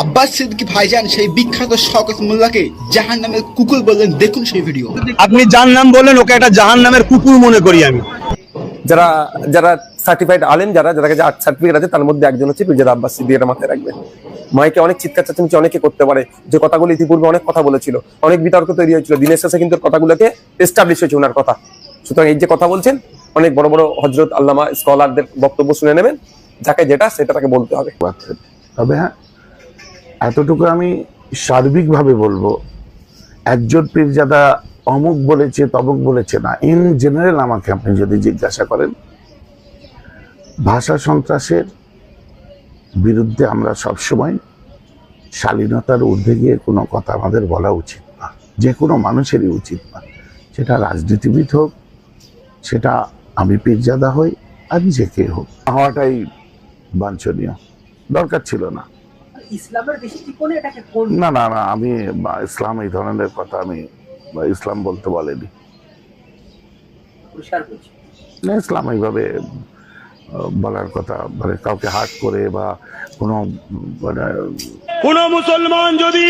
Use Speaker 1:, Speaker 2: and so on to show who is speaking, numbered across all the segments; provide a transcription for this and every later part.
Speaker 1: আব্বাস সিদ্দিকী ভাইজান সেই বিখ্যাত শওকত মোল্লাকে জাহান নামের কুকুর বললেন। দেখুন সেই ভিডিও।
Speaker 2: আপনি যার নাম বললেন ওকে একটা জাহান নামের কুকুর মনে করি আমি।
Speaker 3: যারা যারা সার্টিফাইড আলেম যারা যারা কাছে আর্ট সার্টিফিকেট আছে তার মধ্যে একজন হচ্ছে পীরজাদা আব্বাস সিদ্দিকের মাথায় রাখবেন। মাইকে অনেক চিৎকার চাচ্ছেন অনেকে করতে পারে। যে কথাগুলো ইতিপূর্বে অনেক কথা বলেছিল। অনেক বিতর্ক তৈরি হয়েছিল। দিনের শেষে কিন্তু কথাগুলোকে এস্টাবলিশ হয়েছে ওনার কথা। সুতরাং এই যে কথা বলছেন অনেক বড় বড় হজরত আল্লামা স্কলারদের বক্তব্য শুনে নেবেন। যাকে যেটা সেটা তাকে বলতে হবে।
Speaker 4: তবে হ্যাঁ এতটুকু আমি সার্বিকভাবে বলব একজন পীরজাদা অমুক বলেছে, তমুক বলেছে না। ইন জেনারেল আমাকে আপনি যদি জিজ্ঞাসা করেন, ভাষা সন্ত্রাসের বিরুদ্ধে আমরা সবসময় শালীনতার ঊর্ধ্বে গিয়ে কোনো কথা আমাদের বলা উচিত না। যে কোনো মানুষেরই উচিত না। সেটা রাজনীতিবিদ হোক, সেটা আমি পীরজাদা হই, আর যে কে হোক। হওয়াটাই বাঞ্ছনীয়। দরকার ছিল না।
Speaker 5: ইসলামের দৃষ্টিকোণে এটাকে
Speaker 4: না না না আমি ইসলাম এই ধরনের কথা আমি বা ইসলাম বলতে বলেনি। না, ইসলাম এইভাবে বলার কথা মানে কাউকে হাট করে বা কোনো মানে
Speaker 2: কোন মুসলমান যদি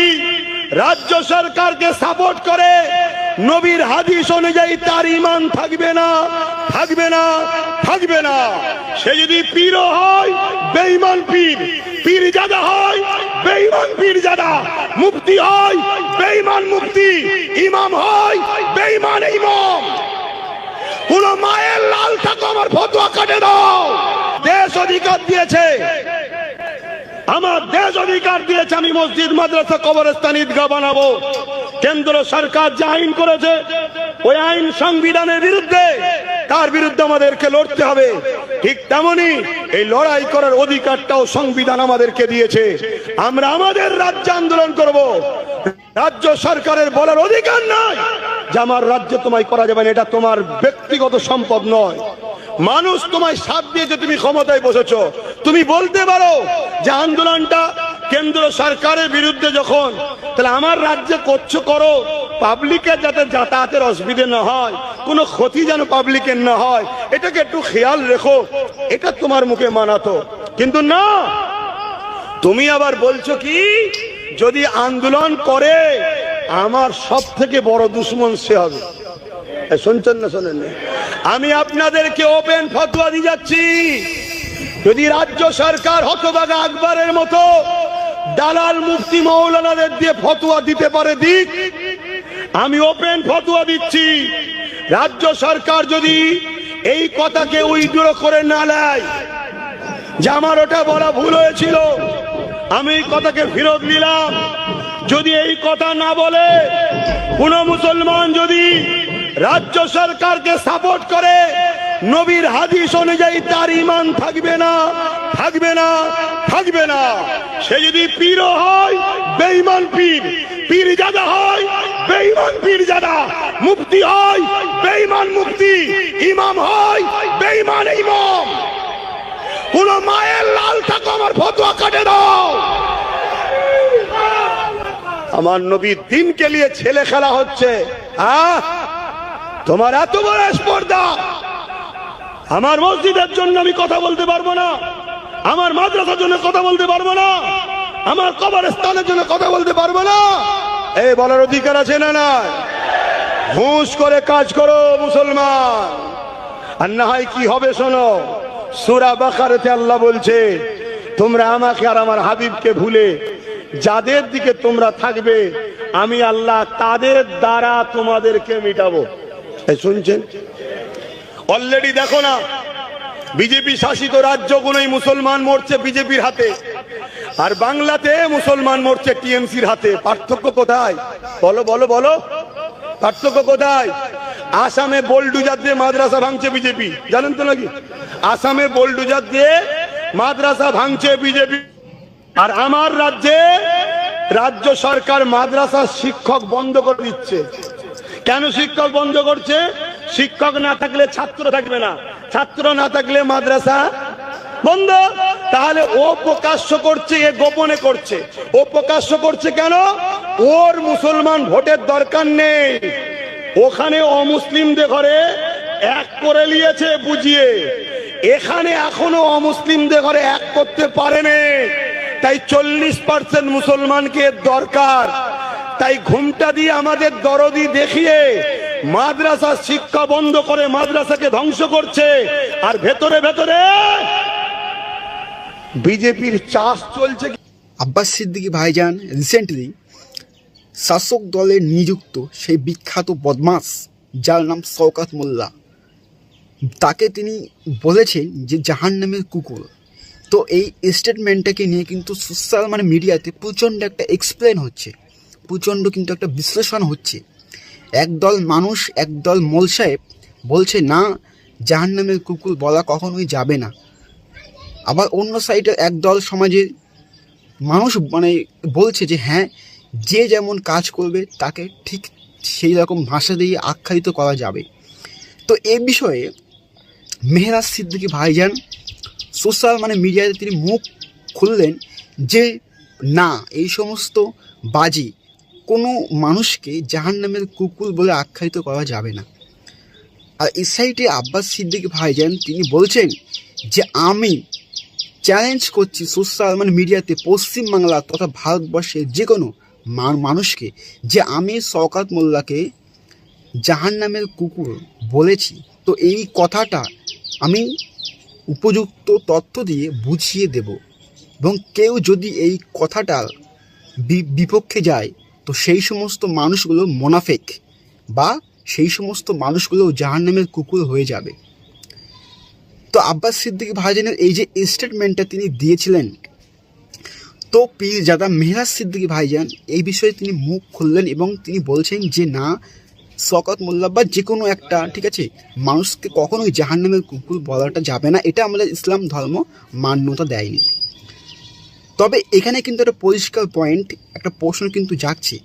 Speaker 2: রাজ্য সরকারকে সাপোর্ট করে নবীর হাদিস অনুযায়ী তার ইমান থাকবে না থাকবে না থাকবে না। সে যদি পীর হয়, বেঈমান পীর। পীর জাদা হয়, বেঈমান পীর জাদা মুফতি হয়, বেঈমান মুফতি। ইমাম হয়, বেঈমান ইমাম। কোন মায়ের লাল থাকো আমার ফতোয়া কাটে দাও। দেশ অধিকার দিয়েছে। আমার দেশ অধিকার দিয়েছে, আমি মসজিদ, মাদ্রাসা, কবরস্থান, ঈদগাহ বানাবো। কেন্দ্র সরকার যে আইন করেছে, ওই আইন সংবিধানের বিরুদ্ধে তার বিরুদ্ধে আমাদেরকে লড়তে হবে? ঠিক তেমনি এই লড়াই করার অধিকারটাও সংবিধান আমাদেরকে দিয়েছে। আমরা আমাদের রাজ্য আন্দোলন করব। রাজ্য সরকারের বলার অধিকার নাই। যে আমার রাজ্যে তোমায় করা যাবে না, এটা তোমার ব্যক্তিগত সম্পদ নয়। মানুষ তোমায় সাথ দিয়েছে, তুমি ক্ষমতায় বসেছ। তুমি বলতে পারো যে আন্দোলনটা কেন্দ্র সরকারের বিরুদ্ধে যখন, তাহলে আমার রাজ্যে করছ করো, পাবলিকের যাতে যাতায়াতের অসুবিধে না হয়, কোনো ক্ষতি যেন পাবলিকের না হয়, এটাকে একটু খেয়াল রেখো, এটা তোমার মুখে মানাতো। কিন্তু না, তুমি আবার বলছো কি, যদি আন্দোলন করে, আমার সব থেকে বড় দুশ্মন সে হবে। শুনছেন না শোনেন? আমি আপনাদেরকে ওপেন ফতোয়া দিয়ে যাচ্ছি। যদি রাজ্য সরকার হতবাগা আকবরের মতো দালাল মুফতি মৌলানাদের দিয়ে ফতোয়া দিতে পারে, দিক। আমি ওপেন ফতোয়া দিচ্ছি। রাজ্য সরকার যদি এই কথাকে উইড্রো করে না নেয়, যে আমার ওটা বলা ভুল হয়েছিল, আমি এই কথাকে ফেরত নিলাম। যদি এই কথা না বলে, কোন মুসলমান যদি রাজ্য সরকারকে সাপোর্ট করে নবীর হাদিস অনুযায়ী তার ইমান থাকবে না থাকবে না থাকবে না। সে যদি পীর হয়, বেঈমান পীর। পীর জাদা হয়, বেঈমান পীর জাদা মুফতি হয়, বেঈমান মুক্তি ইমাম হয়, বেঈমান ইমাম। কোন মায়ের লাল থাকো, আমার ফতোয়া কাটে দাও। আমার নবীর দিনকে নিয়ে ছেলে খেলা হচ্ছে। আহ? তোমার এত বড় স্পর্ধা! আমার মসজিদের জন্য আমি কথা বলতে পারব না। আমার মাদ্রাসার জন্য কথা বলতে পারব না। আমার কবর স্থানের জন্য কথা বলতে পারব না। এই বলার অধিকার আছে না না হুঁশ করে কাজ করো, মুসলমান। আর না হয় কি হবে শোনো, সুরা বাকারেতে আল্লাহ বলছে, তোমরা আমাকে আর আমার হাবিবকে ভুলে, যাদের দিকে তোমরা থাকবে, আমি আল্লাহ তাদের দ্বারা তোমাদেরকে মিটাবো। শুনছেন? অলরেডি দেখো না বিজেপি শাসিত রাজ্যগুলোই মুসলমান মরছে বিজেপির হাতে। আর বাংলাতে মুসলমান মরছে টিএমসির হাতে। পার্থক্য কোথায়? বলো বলো বলো। পার্থক্য কোথায়? আসামে বোলডুজার দিয়ে মাদ্রাসা ভাঙছে বিজেপি জানেন তো নাকি? আসামে বোলডুজার দিয়ে মাদ্রাসা ভাঙছে বিজেপি আর আমার রাজ্যে রাজ্য সরকার মাদ্রাসার শিক্ষক বন্ধ করে দিচ্ছে। কেন শিক্ষক বন্ধ করছে? শিক্ষক না থাকলে ছাত্র থাকবে না। ছাত্র না থাকলে মাদ্রাসা বন্ধ। তাহলে ও প্রকাশ্য করছে, এ গোপনে করছে। ও প্রকাশ্য করছে কেন? ওর মুসলমান ভোটের দরকার নেই। ওখানে অমুসলিমদের ঘরে এক করে নিয়েছে বুঝিয়ে। এখানে এখনও অমুসলিমদের ঘরে এক করতে পারেনি। তাই চল্লিশ পার্সেন্ট মুসলমানকে দরকার। তাই ঘুমটা দিয়ে আমাদের দরদি দেখিয়ে মাদ্রাসা শিক্ষা বন্ধ করে মাদ্রাসাকে ধ্বংস করছে। আর ভেতরে ভেতরে বিজেপির চাষ চলছে
Speaker 1: আব্বাস সিদ্দিকী ভাইজান রিসেন্টলি শাসক দলে নিযুক্ত সেই বিখ্যাত বদমাস, যার নাম শওকাত মোল্লা। তাকে তিনি বলেছেন যে জাহান নামের কুকুর। তো এই স্টেটমেন্টটাকে নিয়ে কিন্তু সোশ্যাল মানে মিডিয়াতে প্রচণ্ড একটা এক্সপ্লেন হচ্ছে। প্রচণ্ড কিন্তু একটা বিশ্লেষণ হচ্ছে। একদল মানুষ, একদল মোল সাহেব বলছে, না জাহান নামের কুকুর বলা কখনোই যাবে না। আবার অন্য সাইডে একদল সমাজের মানুষ মানে বলছে যে হ্যাঁ যে যেমন কাজ করবে, তাকে ঠিক সেই রকম ভাষা দিয়ে আখ্যায়িত করা যাবে। তো এ বিষয়ে মেহরাজ সিদ্দিকী ভাইজান সোশ্যাল মানে মিডিয়াতে তিনি মুখ খুললেন যে, না, এই সমস্ত বাজি কোনো মানুষকে জাহান নামের কুকুর বলে আখ্যায়িত করা যাবে না। আর এই সাইডে আব্বাস সিদ্দিকী ভাইজান তিনি বলছেন যে, আমি চ্যালেঞ্জ করছি সোশ্যাল মানে মিডিয়াতে পশ্চিমবাংলা তথা ভারতবর্ষের যে কোনো মানুষকে যে, আমি শওকাত মোল্লাকে জাহান নামের কুকুর বলেছি। তো এই কথাটা আমি উপযুক্ত তথ্য দিয়ে বুঝিয়ে দেব এবং কেউ যদি এই কথাটার বিপক্ষে যায় তো সেই সমস্ত মানুষগুলো মোনাফেক বা সেই সমস্ত মানুষগুলো জাহান নামের কুকুর হয়ে যাবে। তো আব্বাস সিদ্দিকী ভাইজানের এই যে স্টেটমেন্টটা তিনি দিয়েছিলেন তো পীরজাদা মেহরাজ সিদ্দিকী ভাইজান, এই বিষয়ে তিনি মুখ খুললেন এবং তিনি বলছেন যে, না শকত মোল্লা বা যে কোনো একটা, ঠিক আছে, মানুষকে কখনোই জাহান্নামের কুকুর বলাটা যাবে না। এটা আমাদের ইসলাম ধর্ম মান্যতা দেয়নি। তবে এখানে কিন্তু একটা পরিষ্কার পয়েন্ট, একটা প্রশ্ন কিন্তু যাচ্ছে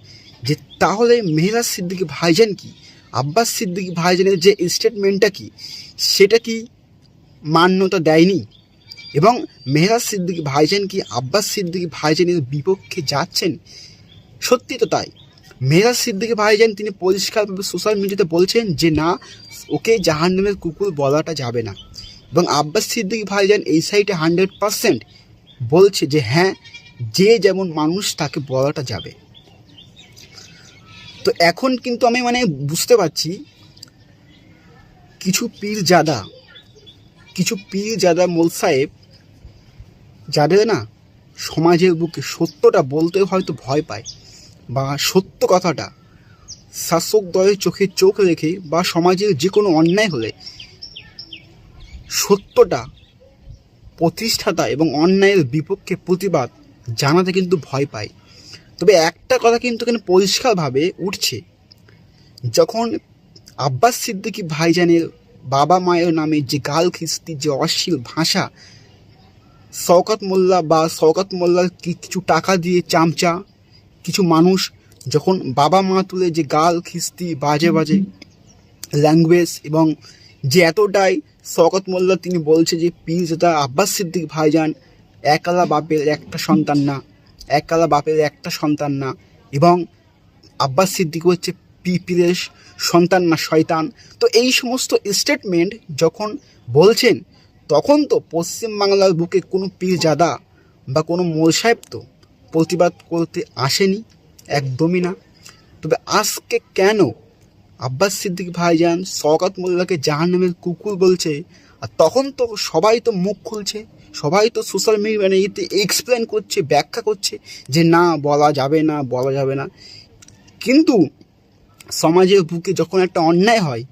Speaker 1: যে তাহলে মেহরাজ সিদ্দিকী ভাইজান কি? আব্বাস সিদ্দিকী ভাইজানের যে স্টেটমেন্টটা কি? সেটা কি মান্যতা দেয়নি? এবং মেহরাজ সিদ্দিকী ভাইজান কি আব্বাস সিদ্দিকী ভাইজানের বিপক্ষে যাচ্ছেন? সত্যি তো তাই। মেহরাজ সিদ্দিকী ভাইজান তিনি পরিষ্কারভাবে সোশ্যাল মিডিয়াতে বলছেন যে না, ওকে জাহান্নামের কুকুর বলাটা যাবে না। এবং আব্বাস সিদ্দিকী ভাইজান এই সাইডে হান্ড্রেড পারসেন্ট বলছে যে হ্যাঁ যে যেমন মানুষ তাকে বলাটা যাবে। তো এখন কিন্তু আমি মানে বুঝতে পারছি, কিছু পীর জাদা কিছু পীর জাদা মোল সাহেব যাদের না সমাজের বুকে সত্যটা বলতে হয়তো ভয় পায় বা সত্য কথাটা শাসক দলের চোখে চোখ রেখে বা সমাজের যে কোনো অন্যায় হলে সত্যটা প্রতিষ্ঠাতা এবং অন্যায়ের বিপক্ষে প্রতিবাদ জানাতে কিন্তু ভয় পায়। তবে একটা কথা কিন্তু এখানে পরিষ্কারভাবে উঠছে। যখন আব্বাস সিদ্দিকী ভাইজানের বাবা মায়ের নামে যে গাল খিস্তি, যে অশ্লীল ভাষা, শওকত মোল্লা বা শওকত মোল্লার কিছু টাকা দিয়ে চামচা, কিছু মানুষ যখন বাবা মা তুলে যে গাল খিস্তি বাজে বাজে ল্যাঙ্গুয়েজ এবং যে এতটাই শওকত মোল্লা তিনি বলছে যে পীরজাদা আব্বাস সিদ্দিক ভাইজান একালা বাপের একটা সন্তান না, একালা বাপের একটা সন্তান না এবং আব্বাস সিদ্দিক হচ্ছে পিপিরের সন্তান না, শয়তান। তো এই সমস্ত স্টেটমেন্ট যখন বলছেন, তখন তো পশ্চিমবাংলার বুকে কোনো পীরজাদা বা কোনো মোল সাহেব তো প্রতিবাদ করতে আসেনি, একদমই না। তবে আজকে কেন আব্বাস সিদ্দিক ভাইজান শওকত মোল্লাকে জাহান্নামের কুকুর বলছে, আর তখন তো সবাই তো মুখ খুলছে, সবাই তো সোশ্যাল মিডিয়া মানে এতে এক্সপ্লেন করছে, ব্যাখ্যা করছে যে না, বলা যাবে না, বলা যাবে না। কিন্তু সমাজের বুকে যখন একটা অন্যায় হয়,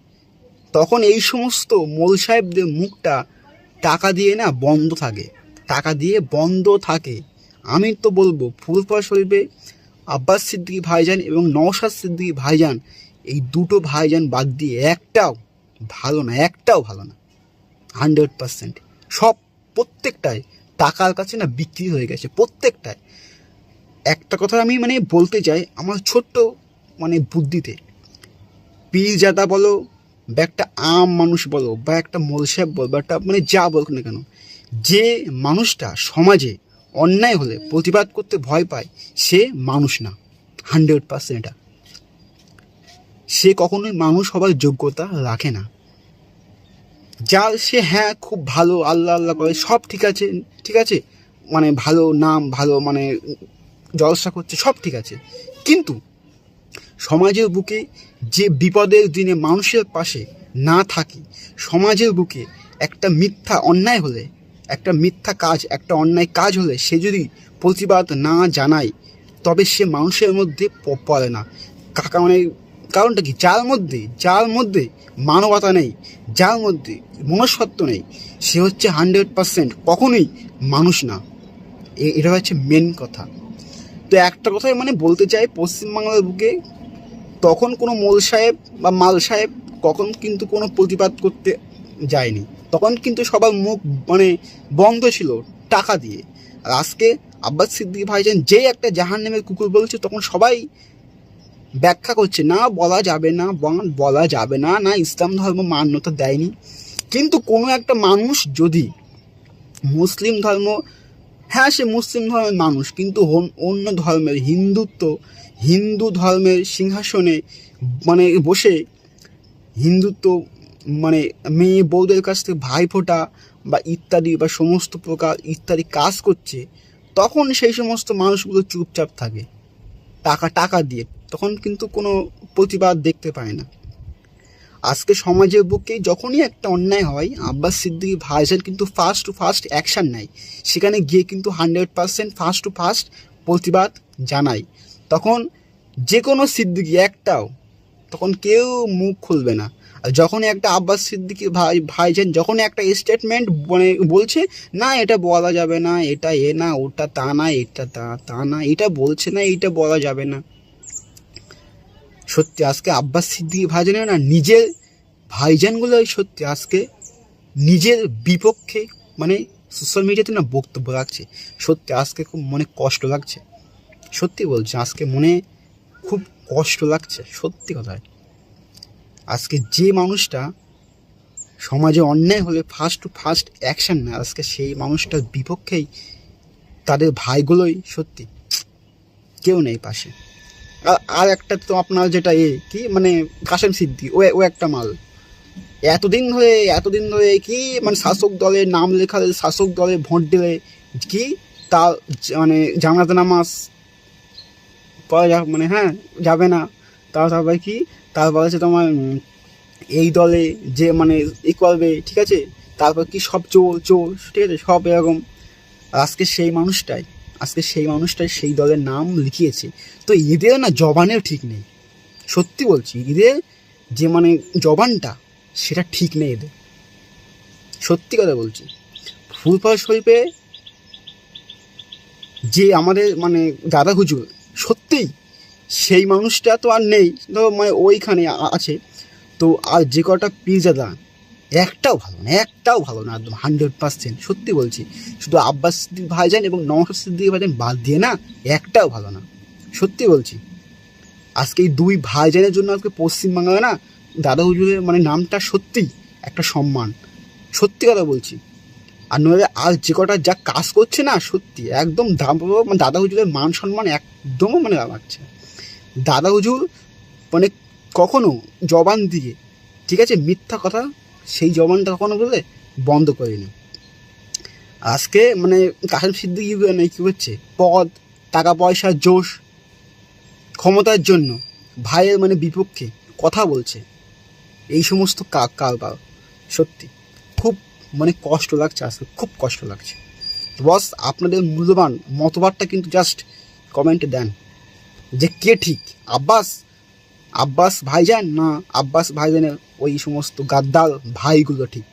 Speaker 1: তখন এই সমস্ত মোল সাহেবদের মুখটা টাকা দিয়ে না বন্ধ থাকে, টাকা দিয়ে বন্ধ থাকে। আমি তো বলব ফুলফা শরীফে আব্বাস সিদ্দিকী ভাইজান এবং নওশাদ সিদ্দিকী ভাইজান এই দুটো ভাইজান বাদ দিয়ে একটাও ভালো না, একটাও ভালো না। হান্ড্রেড পার্সেন্ট সব প্রত্যেকটাই টাকার কাছে না বিক্রি হয়ে গেছে প্রত্যেকটায় একটা কথা আমি মানে বলতে চাই, আমার ছোট্ট মানে বুদ্ধিতে। পীরজাদা বলো বা একটা আম মানুষ বলো বা একটা মোলসাহেব বলো বা একটা মানে যা বলুক না কেন, যে মানুষটা সমাজে অন্যায় হলে প্রতিবাদ করতে ভয় পায়, সে মানুষ না। হান্ড্রেড পার্সেন্ট এটা। সে কখনোই মানুষ হবার যোগ্যতা রাখে না। যা সে হ্যাঁ খুব ভালো, আল্লাহ আল্লাহ করে, সব ঠিক আছে ঠিক আছে? মানে ভালো নাম, ভালো মানে জলসা করছে, সব ঠিক আছে। কিন্তু সমাজের বুকে যে বিপদের দিনে মানুষের পাশে না থাকি, সমাজের বুকে একটা মিথ্যা অন্যায় হলে, একটা মিথ্যা কাজ, একটা অন্যায় কাজ হলে সে যদি প্রতিবাদ না জানায়, তবে সে মানুষের মধ্যে পড়ে না। কাকা মানে কারণটা কি? যার মধ্যে যার মধ্যে মানবতা নেই, যার মধ্যে মনসত্ব নেই, সে হচ্ছে হান্ড্রেড পার্সেন্ট কখনোই মানুষ না। এটা হচ্ছে মেন কথা। তো একটা কথাই মানে বলতে চাই, পশ্চিমবাংলার বুকে তখন কোনো মোল সাহেব বা মাল সাহেব কখন কিন্তু কোনো প্রতিবাদ করতে যায়নি। তখন কিন্তু সবার মুখ মানে বন্ধ ছিল টাকা দিয়ে। আর আজকে আব্বাস সিদ্দিক ভাইজান যে একটা জাহান নামের কুকুর বলছে, তখন সবাই ব্যাখ্যা করছে, না বলা যাবে না বল- যাবে না না ইসলাম ধর্ম মান্যতা দেয়নি। কিন্তু কোনো একটা মানুষ যদি মুসলিম ধর্ম হ্যাঁ সে মুসলিম ধর্মের মানুষ, কিন্তু অন্য ধর্মের হিন্দুত্ব, হিন্দু ধর্মের সিংহাসনে মানে বসে হিন্দুত্ব মানে মেয়ে বউদের কাছ থেকে ভাইফোঁটা বা ইত্যাদি বা সমস্ত প্রকার ইত্যাদি কাজ করছে, তখন সেই সমস্ত মানুষগুলো চুপচাপ থাকে। টাকা টাকা দিয়ে তখন কিন্তু কোনো প্রতিবাদ দেখতে পায় না। আজকে সমাজের বুকে যখনই একটা অন্যায় হয়, আব্বাস সিদ্দিকী ভাইজান কিন্তু ফার্স্ট টু ফার্স্ট অ্যাকশান নেয়। সেখানে গিয়ে কিন্তু hundred percent first to first প্রতিবাদ জানায়। তখন যে কোনো সিদ্দিকি একটাও, তখন কেউ মুখ খুলবে না। আর যখনই একটা আব্বাস সিদ্দিকি ভাই ভাইজান যখনই একটা স্টেটমেন্ট মানে বলছে, না, এটা বলা যাবে না, এটা এ না, ওটা তা না, এটা তা তা না, এটা বলছে না, এটা বলা যাবে না। সত্যি আজকে আব্বাস সিদ্দিকি ভাইজানের না নিজের ভাইজানগুলোই সত্যি আজকে নিজের বিপক্ষে মানে সোশ্যাল মিডিয়াতে না বক্তব্য রাখছে। সত্যি আজকে খুব মনে কষ্ট লাগছে। সত্যি বলছি, আজকে মনে খুব কষ্ট লাগছে, সত্যি কথায়। আজকে যে মানুষটা সমাজে অন্যায় হলে ফার্স্ট টু ফার্স্ট অ্যাকশন নেয়, আজকে সেই মানুষটার বিপক্ষেই তাদের ভাইগুলোই সত্যি কেউ নেই পাশে। আর একটা তো আপনার যেটা এ, কি? মানে কাশেম সিদ্দি, ও ও একটা মাল। এতদিন ধরে এতদিন ধরে কি? মানে শাসক দলে নাম লেখালে, শাসক দলে ভোট দিলে কি? তা মানে জানাতে নামাজ পড়া যা মানে হ্যাঁ যাবে না। তার তারপরে কি? তারপর হচ্ছে তোমার এই দলে যে মানে ই করবে, ঠিক আছে? তারপর কি সব চোর চোর, ঠিক আছে? সব এরকম। আজকে সেই মানুষটাই। আজকে সেই মানুষটাই সেই দলের নাম লিখিয়েছে। তো এদের না জবানেও ঠিক নেই। সত্যি বলছি এদের যে মানে জবানটা, সেটা ঠিক নেই এদের। সত্যি কথা বলছি। ফুলফল শরীফে যে আমাদের মানে দাদা হুজুর, সত্যিই সেই মানুষটা তো আর নেই। তো মানে ওইখানে আছে। তো আর যে কটা পিজাদা একটাও ভালো না, একটাও ভালো না, একদম হান্ড্রেড পার্সেন্ট সত্যি বলছি। শুধু আব্বাস সিদ্দিক ভাইজান এবং নওশাদ সিদ্দিক ভাইজান বাদ দিয়ে না, একটাও ভালো না, সত্যি বলছি। আজকে এই দুই ভাইজানের জন্য আজকে পশ্চিমবাংলা না, দাদা হুজুরের মানে নামটা সত্যিই একটা সম্মান, সত্যি কথা বলছি। আর নইলে আর যে কটা যা কাজ করছে না, সত্যি, একদম দাম মানে দাদা হুজুরের মান সম্মান একদমও মানে লাগছে দাদা হুজুর মানে কখনো জবান দিয়ে, ঠিক আছে, মিথ্যা কথা সেই জবানটা কখনো বলে বন্ধ করেনি আজকে মানে কাসেম সিদ্দিকি মানে কী হচ্ছে? পদ, টাকা পয়সার জোশ, ক্ষমতার জন্য ভাইয়ের মানে বিপক্ষে কথা বলছে। এই সমস্ত কা কারবার সত্যি, খুব মানে কষ্ট লাগছে আজকে, খুব কষ্ট লাগছে। বস, আপনাদের মূল্যবান মতবাদটা কিন্তু জাস্ট কমেন্টে দেন যে কে ঠিক। আব্বাস আব্বাস ভাইজান না আব্বাস ভাইজানের ওই সমস্ত গাদ্দার ভাইগুলো ঠিক?